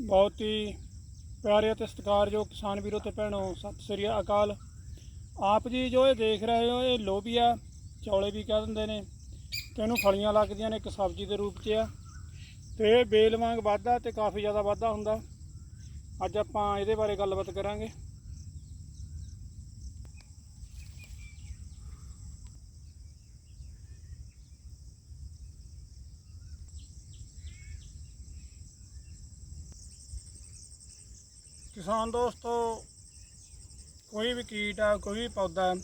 ਬਹੁਤ ਹੀ ਪਿਆਰੇ ਅਤੇ ਸਤਿਕਾਰਯੋਗ ਕਿਸਾਨ ਵੀਰੋ ਤੇ ਭੈਣੋ, ਸਤਿ ਸ੍ਰੀ ਅਕਾਲ। ਆਪ ਜੀ ਜੋ ਇਹ ਦੇਖ ਰਹੇ ਹੋ, ਇਹ ਲੋਬੀਆ ਚੌਲੇ ਵੀ ਕਹਿ ਦਿੰਦੇ ਨੇ ਤੇ ਇਹਨੂੰ ਫਲੀਆਂ ਲੱਗਦੀਆਂ ਨੇ, ਇੱਕ ਸਬਜ਼ੀ ਦੇ ਰੂਪ 'ਚ ਆ। ਤੇ ਇਹ ਬੇਲ ਵਾਂਗ ਵੱਧਦਾ ਤੇ ਕਾਫੀ ਜ਼ਿਆਦਾ ਵੱਧਦਾ ਹੁੰਦਾ। ਅੱਜ ਆਪਾਂ ਇਹਦੇ ਬਾਰੇ ਗੱਲਬਾਤ ਕਰਾਂਗੇ। ਕਿਸਾਨ ਦੋਸਤੋ, ਕੋਈ ਵੀ ਕੀਟ ਆ, ਕੋਈ ਵੀ ਪੌਦਾ,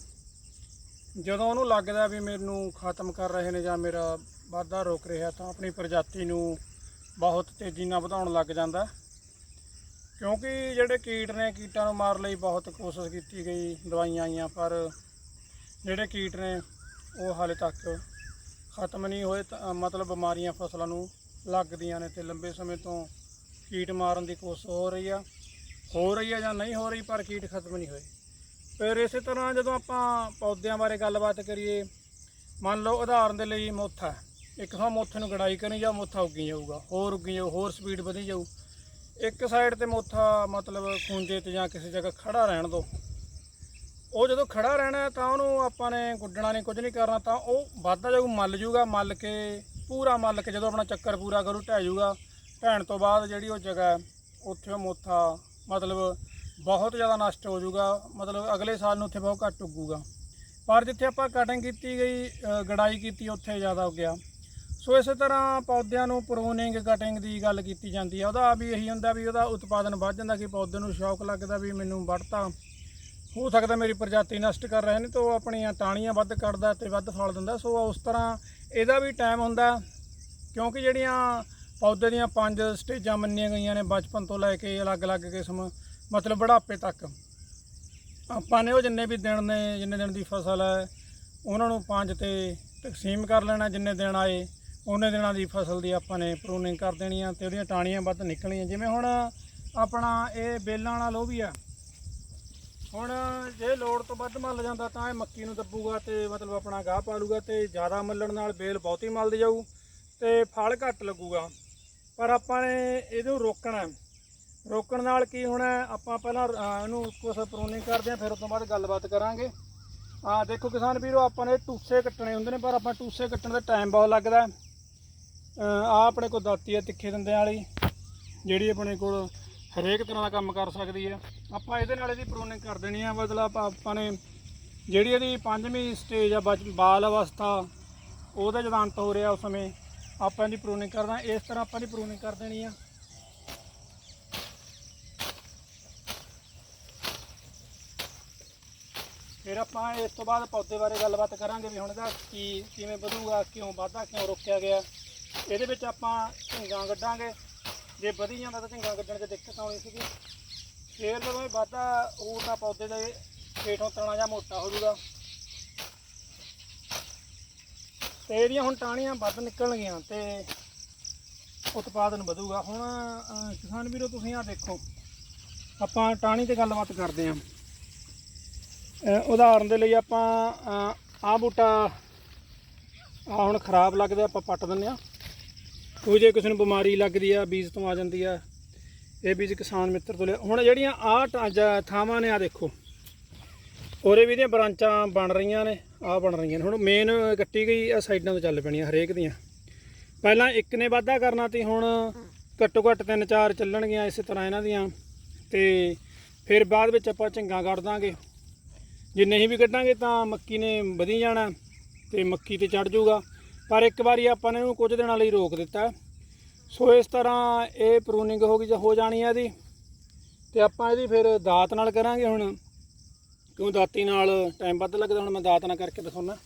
ਜਦੋਂ ਉਹਨੂੰ ਲੱਗਦਾ ਵੀ ਮੈਨੂੰ ਖਤਮ ਕਰ ਰਹੇ ਨੇ ਜਾਂ ਮੇਰਾ ਵਾਧਾ ਰੋਕ ਰਿਹਾ, ਤਾਂ ਆਪਣੀ ਪ੍ਰਜਾਤੀ ਨੂੰ ਬਹੁਤ ਤੇਜ਼ੀ ਨਾਲ ਵਧਾਉਣ ਲੱਗ ਜਾਂਦਾ। ਕਿਉਂਕਿ ਜਿਹੜੇ ਕੀਟ ਨੇ, ਕੀਟਾਂ ਨੂੰ ਮਾਰਨ ਲਈ ਬਹੁਤ ਕੋਸ਼ਿਸ਼ ਕੀਤੀ ਗਈ, ਦਵਾਈਆਂ ਆਈਆਂ, ਪਰ ਜਿਹੜੇ ਕੀਟ ਨੇ, ਉਹ ਹਾਲੇ ਤੱਕ ਖਤਮ ਨਹੀਂ ਹੋਏ ਮਤਲਬ ਬਿਮਾਰੀਆਂ ਫਸਲਾਂ ਨੂੰ ਲੱਗਦੀਆਂ ਨੇ ਤੇ ਲੰਬੇ ਸਮੇਂ ਤੋਂ ਕੀਟ ਮਾਰਨ ਦੀ ਕੋਸ਼ਿਸ਼ ਹੋ ਰਹੀ ਆ। ਹੋ ਰਹੀ ਹੈ ਜਾਂ ਨਹੀਂ ਹੋ ਰਹੀ, ਪਰ ਕੀਟ ਖਤਮ ਨਹੀਂ ਹੋਏ। ਫਿਰ ਇਸੇ ਤਰ੍ਹਾਂ ਜਦੋਂ ਆਪਾਂ ਪੌਦਿਆਂ ਬਾਰੇ ਗੱਲਬਾਤ ਕਰੀਏ, ਮੰਨ ਲਓ ਉਦਾਹਰਨ ਦੇ ਲਈ ਮੋਥਾ ਇੱਕ ਥਾਂ ਮੋਥੇ ਨੂੰ ਗੜਾਈ ਕਰਨੀ ਜਾਂ ਮੋਥਾ ਉੱਗੀ ਜਾਊਗਾ, ਹੋਰ ਉੱਗੀ ਜਾਊ, ਹੋਰ ਸਪੀਡ ਵਧੀ ਜਾਊ। ਇੱਕ ਸਾਈਡ ਤੇ ਮੋਥਾ ਮਤਲਬ ਖੂੰਜੇ ਤੇ ਜਾਂ ਕਿਸੇ ਜਗ੍ਹਾ ਖੜਾ ਰਹਿਣ ਦੋ। ਉਹ ਜਦੋਂ ਖੜਾ ਰਹਿਣਾ ਤਾਂ ਉਹਨੂੰ ਆਪਾਂ ਨੇ ਗੁੱਡਣਾ ਨਹੀਂ ਕੁਝ ਨਹੀਂ ਕਰਨਾ, ਤਾਂ ਉਹ ਵੱਧਦਾ ਜਾਊ, ਮੱਲ ਜੂਗਾ ਮੱਲ ਕੇ ਪੂਰਾ ਮੱਲ ਕੇ ਜਦੋਂ ਆਪਣਾ ਚੱਕਰ ਪੂਰਾ ਕਰੂ, ਢਹਿ ਜੂਗਾ ਢਹਿਣ ਤੋਂ ਬਾਅਦ ਜਿਹੜੀ ਉਹ ਜਗ੍ਹਾ ਉੱਥੇ ਉਹ ਮੋਥਾ ਮਤਲਬ ਬਹੁਤ ਜ਼ਿਆਦਾ ਨਸ਼ਟ ਹੋ ਜਾਊਗਾ, ਮਤਲਬ ਅਗਲੇ ਸਾਲ ਨੂੰ ਉੱਥੇ ਬਹੁਤ ਘੱਟ ਉੱਗੂਗਾ। ਪਰ ਜਿੱਥੇ ਆਪਾਂ ਕਟਿੰਗ ਕੀਤੀ ਗਈ ਗੜਾਈ ਕੀਤੀ, ਉੱਥੇ ਜ਼ਿਆਦਾ ਉੱਗਿਆ। ਸੋ ਇਸੇ ਤਰ੍ਹਾਂ ਪੌਦਿਆਂ ਨੂੰ ਪ੍ਰੂਨਿੰਗ ਕਟਿੰਗ ਦੀ ਗੱਲ ਕੀਤੀ ਜਾਂਦੀ ਹੈ ਉਹਦਾ ਵੀ ਇਹੀ ਹੁੰਦਾ ਵੀ ਉਹਦਾ ਉਤਪਾਦਨ ਵੱਧ ਜਾਂਦਾ, ਕਿ ਪੌਦੇ ਨੂੰ ਸ਼ੌਕ ਲੱਗਦਾ ਵੀ ਮੈਨੂੰ ਵੱਢਤਾ। ਹੋ ਸਕਦਾ ਮੇਰੀ ਪ੍ਰਜਾਤੀ ਨਸ਼ਟ ਕਰ ਰਹੇ ਨੇ ਤਾਂ ਉਹ ਆਪਣੀਆਂ ਟਾਹਣੀਆਂ ਵੱਧ ਕੱਢਦਾ ਤੇ ਵੱਧ ਫਲ ਦਿੰਦਾ। ਸੋ ਉਸ ਤਰ੍ਹਾਂ ਇਹਦਾ ਵੀ ਟਾਈਮ ਹੁੰਦਾ, ਕਿਉਂਕਿ ਜਿਹੜੀਆਂ ਪੌਦੇ ਦੀਆਂ ਪੰਜ ਸਟੇਜਾਂ ਮੰਨੀਆਂ ਗਈਆਂ ਨੇ ਬਚਪਨ ਤੋਂ ਲੈ ਕੇ ਅਲੱਗ-ਅਲੱਗ ਕਿਸਮ, ਮਤਲਬ ਬੁਢਾਪੇ ਤੱਕ। ਆਪਾਂ ਨੇ ਉਹ ਜਿੰਨੇ ਵੀ ਦਿਨ ਨੇ, ਜਿੰਨੇ ਦਿਨ ਦੀ ਫਸਲ ਹੈ, ਉਹਨਾਂ ਨੂੰ ਪੰਜ ਤੇ ਤਕਸੀਮ ਕਰ ਲੈਣਾ ਜਿੰਨੇ ਦਿਨ ਆਏ, ਉਹਨੇ ਦਿਨਾਂ ਦੀ ਫਸਲ ਦੀ ਆਪਾਂ ਨੇ ਪ੍ਰੂਨਿੰਗ ਕਰ ਦੇਣੀ ਆ ਤੇ ਉਹਦੀਆਂ ਟਾਹਣੀਆਂ ਵੱਧ ਨਿਕਲਣੀਆਂ। ਜਿਵੇਂ ਹੁਣ ਆਪਣਾ ਇਹ ਬੇਲਾਂ ਵਾਲਾ ਆ, ਹੁਣ ਜੇ ਲੋੜ ਤੋਂ ਵੱਧ ਮੱਲ ਜਾਂਦਾ ਤਾਂ ਇਹ ਮੱਕੀ ਨੂੰ ਦੱਬੂਗਾ ਤੇ ਮਤਲਬ ਆਪਣਾ ਗਾਹ ਪਾ ਲੂਗਾ ਤੇ ਜ਼ਿਆਦਾ ਮੱਲਣ ਨਾਲ ਬੇਲ ਬਹੁਤੀ ਮੱਲਦੀ ਜਾਊ ਤੇ ਫਲ ਘੱਟ ਲੱਗੂਗਾ। ਪਰ ਆਪਾਂ ਨੇ ਇਹਨੂੰ ਰੋਕਣਾ ਰੋਕਣ ਨਾਲ ਕੀ ਹੋਣਾ ਆਪਾਂ ਪਹਿਲਾਂ ਇਹਨੂੰ ਕੁਛ ਪ੍ਰੂਨਿੰਗ ਕਰਦੇ ਹਾਂ, ਫਿਰ ਉਸ ਤੋਂ ਬਾਅਦ ਗੱਲਬਾਤ ਕਰਾਂਗੇ। ਆ ਦੇਖੋ ਕਿਸਾਨ ਵੀਰੋ, ਆਪਾਂ ਨੇ ਟੂਸੇ ਕੱਟਣੇ ਹੁੰਦੇ ਨੇ, ਪਰ ਆਪਾਂ ਟੂਸੇ ਕੱਟਣ ਦਾ ਟਾਈਮ ਬਹੁਤ ਲੱਗਦਾ ਆ ਆਪਣੇ ਕੋਲ ਦਾਤੀ ਹੈ, ਤਿੱਖੇ ਦੰਦਿਆਂ ਵਾਲੀ, ਜਿਹੜੀ ਆਪਣੇ ਕੋਲ ਹਰੇਕ ਤਰ੍ਹਾਂ ਦਾ ਕੰਮ ਕਰ ਸਕਦੀ ਹੈ। ਆਪਾਂ ਇਹਦੇ ਨਾਲ ਇਹਦੀ ਪ੍ਰੂਨਿੰਗ ਕਰ ਦੇਣੀ ਆ ਮਤਲਬ ਆਪਾਂ- ਆਪਾਂ ਨੇ ਜਿਹੜੀ ਇਹਦੀ ਪੰਜਵੀਂ ਸਟੇਜ ਆ, ਬਚ- ਬਾਲ ਅਵਸਥਾ, ਉਹਦਾ ਜਦ ਅੰਤ ਹੋ ਰਿਹਾ ਉਸ ਸਮੇਂ। ਆਪਾਂ ਦੀ ਪ੍ਰੂਨਿੰਗ ਕਰਦਾ ਇਸ ਤਰ੍ਹਾਂ ਆਪਾਂ ਦੀ ਪ੍ਰੂਨਿੰਗ ਕਰ ਦੇਣੀ ਆ। ਫਿਰ ਆਪਾਂ ਇਸ ਤੋਂ ਬਾਅਦ ਪੌਦੇ ਬਾਰੇ ਗੱਲਬਾਤ ਕਰਾਂਗੇ ਵੀ ਹੁਣ ਇਹਦਾ ਕੀ, ਕਿਵੇਂ ਵਧੂਗਾ, ਕਿਉਂ ਵਾਧਾ ਕਿਉਂ ਰੋਕਿਆ ਗਿਆ। ਇਹਦੇ ਵਿੱਚ ਆਪਾਂ ਝਿੰਗਾਂ ਕੱਢਾਂਗੇ। ਜੇ ਵਧੀ ਜਾਂਦਾ ਤਾਂ ਝਿੰਗਾਂ ਕੱਢਣ 'ਚ ਦਿੱਕਤ ਆਉਣੀ ਸੀਗੀ। ਫਿਰ ਜਦੋਂ ਇਹ ਵਾਧਾ ਉਹ ਤਾਂ ਪੌਦੇ ਦੇ ਹੇਠੋਂ ਤਣਾ ਜਾਂ ਮੋਟਾ ਹੋ ਜਾਊਗਾ। ਤੇ ਇਹਦੀਆਂ ਹੁਣ ਟਾਹਣੀਆਂ ਵੱਧ ਨਿਕਲਣਗੀਆਂ ਤੇ ਉਤਪਾਦਨ ਵਧੂਗਾ। ਹੁਣ ਅਹ, ਕਿਸਾਨ ਵੀਰੋ ਤੁਸੀਂ ਆ ਦੇਖੋ ਆਪਾਂ ਟਾਹਣੀ ਤੇ ਗੱਲਬਾਤ ਕਰਦੇ ਹਾਂ। ਅਹ ਉਦਾਹਰਨ ਦੇ ਲਈ ਆਪਾਂ ਆਹ ਬੂਟਾ ਆ ਹੁਣ ਖਰਾਬ ਲੱਗਦਾ ਆਪਾਂ ਪੱਟ ਦਿੰਦੇ ਆ ਕੋਈ ਜੇ ਕਿਸੇ ਨੂੰ ਬਿਮਾਰੀ ਲੱਗਦੀ ਆ ਬੀਜ ਤੋਂ ਆ ਜਾਂਦੀ ਆ ਇਹ ਬੀਜ ਕਿਸਾਨ ਮਿੱਤਰ ਤੋਂ ਲਿਆ। ਹੁਣ ਜਿਹੜੀਆਂ ਆਹ ਥਾਵਾਂ ਨੇ ਆ ਦੇਖੋ। ਉਹਦੇ ਵੀ ਇਹਦੀਆਂ ਬ੍ਰਾਂਚਾਂ ਬਣ ਰਹੀਆਂ ਨੇ। ਆ ਬਣ ਰਹੀਆਂ ਨੇ। ਹੁਣ ਮੇਨ ਕੱਟੀ ਗਈ ਆ ਸਾਈਡਾਂ ਤੋਂ ਚੱਲ ਪੈਣੀਆਂ ਹਰੇਕ ਦੀਆਂ। ਪਹਿਲਾਂ ਇੱਕ ਨੇ ਵਾਧਾ ਕਰਨਾ ਤੇ ਹੁਣ ਘੱਟੋ ਘੱਟ ਤਿੰਨ ਚਾਰ ਚੱਲਣਗੀਆਂ ਇਸੇ ਤਰ੍ਹਾਂ ਇਹਨਾਂ ਦੀਆਂ। ਤੇ ਫਿਰ ਬਾਅਦ ਵਿੱਚ ਆਪਾਂ ਝਿੰਗਾ ਕੱਢ ਦਾਂਗੇ। ਜੇ ਨਹੀਂ ਵੀ ਕੱਢਾਂਗੇ ਤਾਂ ਮੱਕੀ ਨੇ ਵਧੀ ਜਾਣਾ, ਤੇ ਮੱਕੀ ਤੇ ਚੜ ਜਾਊਗਾ ਪਰ ਇੱਕ ਵਾਰੀ ਆਪਾਂ ਨੇ ਇਹਨੂੰ ਕੁਝ ਦਿਨਾਂ ਲਈ ਰੋਕ ਦਿੱਤਾ। ਸੋ ਇਸ ਤਰ੍ਹਾਂ ਇਹ ਪ੍ਰੂਨਿੰਗ ਹੋ ਗਈ ਜਾਂ ਹੋ ਜਾਣੀ ਹੈ ਇਹਦੀ। ਤੇ ਆਪਾਂ ਇਹਦੀ ਫਿਰ ਦਾਤ ਨਾਲ ਕਰਾਂਗੇ ਹੁਣ। ਕਿਉਂ ਦਾਤੀ ਨਾਲ ਟਾਈਮ ਵੱਧ ਲੱਗਦਾ ਹੁਣ ਮੈਂ ਦਾਤ ਨਾਲ ਕਰਕੇ ਦਿਖਾਉਣਾ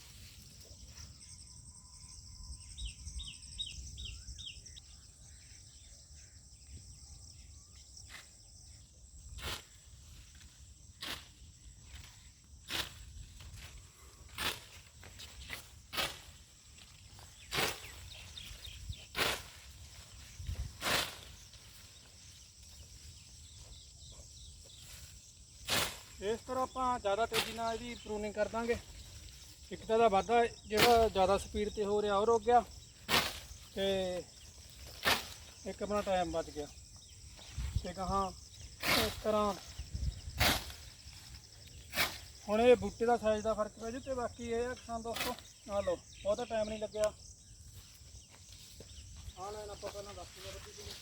ਇਸ ਤਰ੍ਹਾਂ ਆਪਾਂ ਜ਼ਿਆਦਾ ਤੇਜ਼ੀ ਨਾਲ ਇਹਦੀ ਪ੍ਰੂਨਿੰਗ ਕਰ ਦਾਂਗੇ। ਇੱਕ ਤਾਂ ਦਾ ਵਾਧਾ ਜਿਹੜਾ ਜ਼ਿਆਦਾ ਸਪੀਡ ਤੇ ਹੋ ਰਿਹਾ, ਉਹ ਰੁਕ ਗਿਆ। ਤੇ ਇੱਕ ਆਪਣਾ ਟਾਈਮ ਬਚ ਗਿਆ। ਤੇ ਕਹਾ ਇਸ ਤਰ੍ਹਾਂ ਹੁਣ ਇਹ ਬੂਟੇ ਦਾ ਸਾਈਜ਼ ਦਾ ਫ਼ਰਕ ਪੈ ਜੂ ਤੇ ਬਾਕੀ ਇਹ ਆ ਕਿਸਾਨ ਦੋਸਤੋ ਆ ਲਓ, ਬਹੁਤਾ ਟਾਈਮ ਨਹੀਂ ਲੱਗਿਆ। ਆ ਲੈਣ ਆਪਾਂ ਪਹਿਲਾਂ ਦੱਸ ਦਿੰਦੇ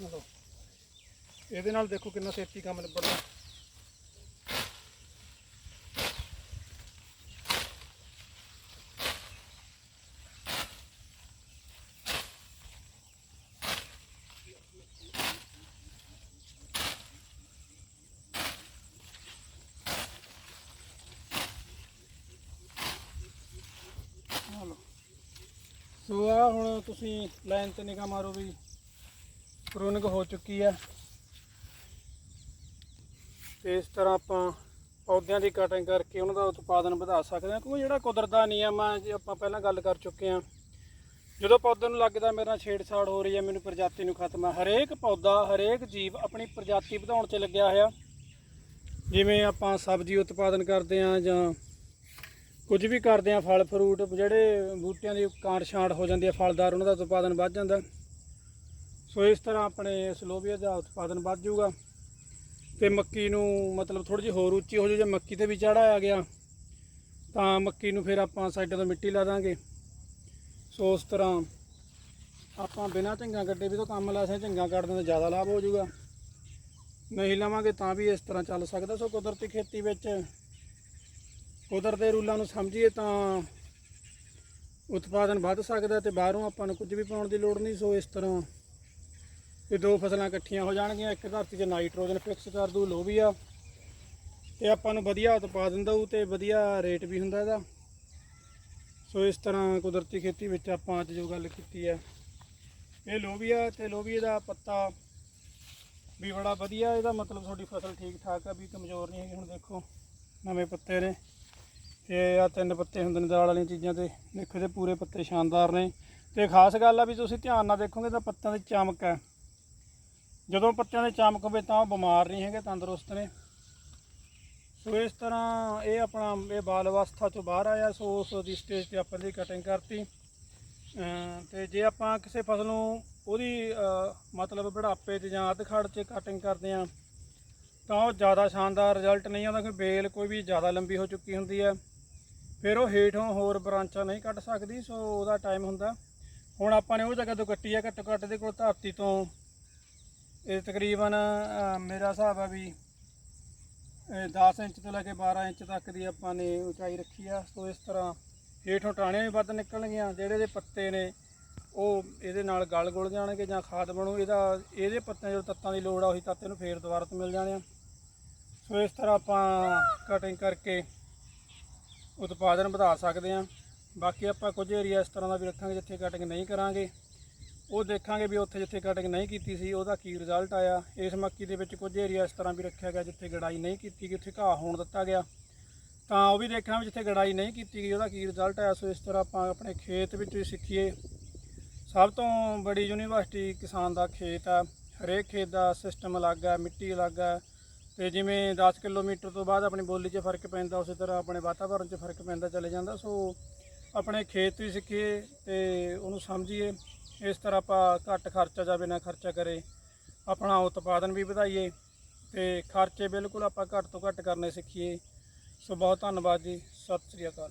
ਲਓ ਇਹਦੇ ਨਾਲ ਦੇਖੋ ਕਿੰਨਾ ਛੇਤੀ ਕੰਮ ਨਿਬੜਦਾ। ਆਹ ਸੋ ਆ ਹੁਣ ਤੁਸੀਂ ਲਾਈਨ ਤੇ ਨਿਗਾਹ ਮਾਰੋ ਵੀ ਪ੍ਰੂਨਿੰਗ ਹੋ ਚੁੱਕੀ ਹੈ। ਤੇ ਇਸ ਤਰ੍ਹਾਂ ਆਪਾਂ ਪੌਦਿਆਂ ਦੀ ਕਟਿੰਗ ਕਰਕੇ ਉਹਨਾਂ ਦਾ ਉਤਪਾਦਨ ਵਧਾ ਸਕਦੇ ਹਾਂ, ਕਿਉਂਕਿ ਜਿਹੜਾ ਕੁਦਰਤ ਦਾ ਨਿਯਮ ਆ, ਜੇ ਆਪਾਂ ਪਹਿਲਾਂ ਗੱਲ ਕਰ ਚੁੱਕੇ ਹਾਂ, ਜਦੋਂ ਪੌਦੇ ਨੂੰ ਲੱਗਦਾ ਮੇਰੇ ਨਾਲ ਛੇੜਛਾੜ ਹੋ ਰਹੀ ਹੈ, ਮੈਨੂੰ ਪ੍ਰਜਾਤੀ ਨੂੰ ਖਤਮ ਹੈ ਹਰੇਕ ਪੌਦਾ, ਹਰੇਕ ਜੀਵ ਆਪਣੀ ਪ੍ਰਜਾਤੀ ਵਧਾਉਣ 'ਚ ਲੱਗਿਆ ਹੋਇਆ। ਜਿਵੇਂ ਆਪਾਂ ਸਬਜ਼ੀ ਉਤਪਾਦਨ ਕਰਦੇ ਹਾਂ ਜਾਂ ਕੁਝ ਵੀ ਕਰਦੇ ਆ ਫਲ, ਫਰੂਟ, ਜਿਹੜੇ ਬੂਟਿਆਂ ਦੀ ਕਾਂਟ ਛਾਂਟ ਹੋ ਜਾਂਦੀ ਹੈ, ਫਲਦਾਰ, ਉਹਨਾਂ ਦਾ ਉਤਪਾਦਨ ਵੱਧ ਜਾਂਦਾ। ਸੋ ਇਸ ਤਰ੍ਹਾਂ ਆਪਣੇ ਸਲੋਬੀਆ ਦਾ ਉਤਪਾਦਨ ਵੱਧ ਜਾਊਗਾ ਤੇ ਮੱਕੀ ਨੂੰ ਮਤਲਬ ਥੋੜੀ ਜਿਹੀ ਹੋਰ ਉੱਚੀ ਹੋ ਜਾਊ, ਜੇ ਮੱਕੀ ਤੇ ਵੀ ਚੜ੍ਹਾਇਆ ਗਿਆ, ਤਾਂ ਮੱਕੀ ਨੂੰ ਫਿਰ ਆਪਾਂ ਸਾਈਡਾਂ ਤੋਂ ਮਿੱਟੀ ਲਾ ਦਾਂਗੇ। ਸੋ ਉਸ ਤਰ੍ਹਾਂ ਆਪਾਂ ਬਿਨਾਂ ਝੰਗਾ ਕੱਢੇ ਵੀ ਤਾਂ ਕੰਮ ਲਾ ਸਕਦੇ ਝੰਗਾ ਕੱਢਦੇ ਤਾਂ ਜ਼ਿਆਦਾ ਲਾਭ ਹੋ ਜਾਊਗਾ। ਨਹੀਂ ਲਾਵਾਂਗੇ ਤਾਂ ਵੀ ਇਸ ਤਰ੍ਹਾਂ ਚੱਲ ਸਕਦਾ। ਸੋ ਕੁਦਰਤੀ ਖੇਤੀ ਵਿੱਚ ਕੁਦਰਤ ਦੇ ਰੂਲਾਂ ਨੂੰ ਸਮਝੀਏ ਤਾਂ ਉਤਪਾਦਨ ਵੱਧ ਸਕਦਾ ਤੇ ਬਾਹਰੋਂ ਆਪਾਂ ਨੂੰ ਕੁਝ ਵੀ ਪਾਉਣ ਦੀ ਲੋੜ ਨਹੀਂ। ਸੋ ਇਸ ਤਰ੍ਹਾਂ ਇਹ ਦੋ ਫਸਲਾਂ ਇਕੱਠੀਆਂ ਹੋ ਜਾਣਗੀਆਂ, ਇੱਕ ਧਰਤੀ 'ਚ ਨਾਈਟ੍ਰੋਜਨ ਫਿਕਸ ਕਰ ਦੂ ਲੋਬੀਆ ਤੇ ਆਪਾਂ ਨੂੰ ਵਧੀਆ ਉਤਪਾਦਨ ਦਊ ਤੇ ਵਧੀਆ ਰੇਟ ਵੀ ਹੁੰਦਾ ਇਹਦਾ। ਸੋ ਇਸ ਤਰ੍ਹਾਂ ਕੁਦਰਤੀ ਖੇਤੀ ਵਿੱਚ ਆਪਾਂ ਅੱਜ ਜੋ ਗੱਲ ਕੀਤੀ ਹੈ, ਇਹ ਲੋਬੀਆ ਤੇ ਲੋਬੀਏ ਦਾ ਪੱਤਾ ਵੀ ਬੜਾ ਵਧੀਆ, ਇਹਦਾ ਮਤਲਬ ਤੁਹਾਡੀ ਫਸਲ ਠੀਕ ਠਾਕ ਆ, ਵੀ ਕਮਜ਼ੋਰ ਨਹੀਂ ਹੈਗੀ। ਹੁਣ ਦੇਖੋ, ਨਵੇਂ ਪੱਤੇ ਨੇ। ਤੇ ਆ ਤਿੰਨ ਪੱਤੇ ਹੁੰਦੇ ਨੇ ਦਾਲ ਵਾਲੀਆਂ ਚੀਜ਼ਾਂ ਤੇ, ਦੇਖੋ ਇਹਦੇ ਪੂਰੇ ਪੱਤੇ ਸ਼ਾਨਦਾਰ ਨੇ। ਤੇ ਖਾਸ ਗੱਲ ਆ ਵੀ ਤੁਸੀਂ ਧਿਆਨ ਨਾਲ ਦੇਖੋਗੇ ਤਾਂ ਪੱਤਿਆਂ ਦੀ ਚਮਕ ਹੈ। ਜਦੋਂ ਪੱਤਿਆਂ ਦੇ ਚਮਕ ਹੋਵੇ ਤਾਂ ਉਹ ਬਿਮਾਰ ਨਹੀਂ ਹੈਗੇ, ਤੰਦਰੁਸਤ ਨੇ। ਸੋ ਇਸ ਤਰ੍ਹਾਂ ਇਹ ਆਪਣਾ ਇਹ ਬਾਲ ਅਵਸਥਾ ਚੋਂ ਬਾਹਰ ਆਇਆ, ਸੋ ਉਸ ਦੀ ਸਟੇਜ ਤੇ ਆਪਾਂ ਦੀ ਕਟਿੰਗ ਕਰਤੀ। ਅਮ ਤੇ ਜੇ ਆਪਾਂ ਕਿਸੇ ਫਸਲ ਨੂੰ ਉਹਦੀ ਮਤਲਬ ਬੁਢਾਪੇ 'ਚ ਜਾਂ ਅੱਧ ਖੜ 'ਚ ਕਟਿੰਗ ਕਰਦੇ ਆ ਤਾਂ ਉਹ ਜ਼ਿਆਦਾ ਸ਼ਾਨਦਾਰ ਰਿਜ਼ਲਟ ਨਹੀਂ ਆਉਂਦਾ ਕਿ ਬੇਲ ਕੋਈ ਵੀ ਜ਼ਿਆਦਾ ਲੰਬੀ ਹੋ ਚੁੱਕੀ ਹੁੰਦੀ ਹੈ। ਫਿਰ ਉਹ ਹੇਠੋਂ ਹੋਰ ਬ੍ਰਾਂਚਾਂ ਨਹੀਂ ਕੱਟ ਸਕਦੀ, ਸੋ ਉਹਦਾ ਟਾਈਮ ਹੁੰਦਾ। ਹੁਣ ਆਪਾਂ ਨੇ ਉਹ ਜਗ੍ਹਾ ਤੋਂ ਕੱਟੀ ਆ ਘੱਟੋ ਘੱਟ ਦੇ ਕੋਲ ਧਰਤੀ ਤੋਂ ਇਹ ਤਕਰੀਬਨ ਮੇਰਾ ਹਿਸਾਬ ਆ ਵੀ ਇਹ 10 ਇੰਚ ਤੋਂ ਲੈ ਕੇ 12 ਇੰਚ ਤੱਕ ਦੀ ਆਪਾਂ ਨੇ ਉਚਾਈ ਰੱਖੀ ਆ। ਸੋ ਇਸ ਤਰ੍ਹਾਂ ਹੇਠੋਂ ਟਾਣੀਆਂ ਵੀ ਵੱਧ ਨਿਕਲਣਗੀਆਂ, ਜਿਹੜੇ ਦੇ ਪੱਤੇ ਨੇ, ਉਹ ਇਹਦੇ ਨਾਲ ਗਲ ਗੁਲ ਜਾਣਗੇ ਜਾਂ ਖਾਦ ਬਣੂ। ਇਹਦਾ, ਇਹਦੇ ਪੱਤਿਆਂ ਜਦੋਂ ਤੱਤਾਂ ਦੀ ਲੋੜ ਆ, ਉਹੀ ਤੱਤ ਇਹਨੂੰ ਫੇਰ ਦੁਬਾਰਾ ਤੋਂ ਮਿਲ ਜਾਣੇ ਆ। ਸੋ ਇਸ ਤਰ੍ਹਾਂ ਆਪਾਂ ਕਟਿੰਗ ਕਰਕੇ ਉਤਪਾਦਨ ਵਧਾ ਸਕਦੇ ਹਾਂ ਬਾਕੀ ਆਪਾਂ ਕੁਝ ਏਰੀਆ ਇਸ ਤਰ੍ਹਾਂ ਦਾ ਵੀ ਰੱਖਾਂਗੇ ਜਿੱਥੇ ਕਟਿੰਗ ਨਹੀਂ ਕਰਾਂਗੇ। ਉਹ ਦੇਖਾਂਗੇ ਵੀ ਉੱਥੇ ਜਿੱਥੇ ਕਟਿੰਗ ਨਹੀਂ ਕੀਤੀ ਸੀ, ਉਹਦਾ ਕੀ ਰਿਜ਼ਲਟ ਆਇਆ। ਇਸ ਮੱਕੀ ਦੇ ਵਿੱਚ ਕੁਝ ਏਰੀਆ ਇਸ ਤਰ੍ਹਾਂ ਵੀ ਰੱਖਿਆ ਗਿਆ ਜਿੱਥੇ ਗੜਾਈ ਨਹੀਂ ਕੀਤੀ ਗਈ, ਉੱਥੇ ਘਾਹ ਹੋਣ ਦਿੱਤਾ ਗਿਆ। ਤਾਂ ਉਹ ਵੀ ਦੇਖਣਾ ਵੀ ਜਿੱਥੇ ਗੜਾਈ ਨਹੀਂ ਕੀਤੀ ਗਈ, ਉਹਦਾ ਕੀ ਰਿਜ਼ਲਟ ਆਇਆ। ਸੋ ਇਸ ਤਰ੍ਹਾਂ ਆਪਾਂ ਆਪਣੇ ਖੇਤ ਵਿੱਚ ਵੀ ਸਿੱਖੀਏ। ਸਭ ਤੋਂ ਬੜੀ ਯੂਨੀਵਰਸਿਟੀ ਕਿਸਾਨ ਦਾ ਖੇਤ ਆ। ਹਰੇਕ ਖੇਤ ਦਾ ਸਿਸਟਮ ਅਲੱਗ ਆ, ਮਿੱਟੀ ਅਲੱਗ ਆ। ਤੇ ਜਿਵੇਂ 10 ਕਿਲੋਮੀਟਰ ਤੋਂ ਬਾਅਦ ਆਪਣੀ ਬੋਲੀ 'ਚ ਫ਼ਰਕ ਪੈਂਦਾ, ਉਸੇ ਤਰ੍ਹਾਂ ਆਪਣੇ ਵਾਤਾਵਰਣ 'ਚ ਫ਼ਰਕ ਪੈਂਦਾ, ਚਲੇ ਜਾਂਦਾ। ਸੋ ਆਪਣੇ ਖੇਤ ਵੀ ਸਿੱਖੀਏ ਤੇ ਉਹਨੂੰ ਸਮਝੀਏ। ਇਸ ਤਰ੍ਹਾਂ ਆਪਾਂ ਘੱਟ ਖਰਚਾ ਜਾਂ ਬਿਨਾਂ ਖਰਚਾ ਕਰੇ, ਆਪਣਾ ਉਤਪਾਦਨ ਵੀ ਵਧਾਈਏ ਤੇ ਖਰਚੇ ਬਿਲਕੁਲ ਆਪਾਂ ਘੱਟ ਤੋਂ ਘੱਟ ਕਰਨੇ ਸਿੱਖੀਏ। ਸੋ ਬਹੁਤ ਧੰਨਵਾਦ ਜੀ, ਸਤਿ ਸ੍ਰੀ ਅਕਾਲ।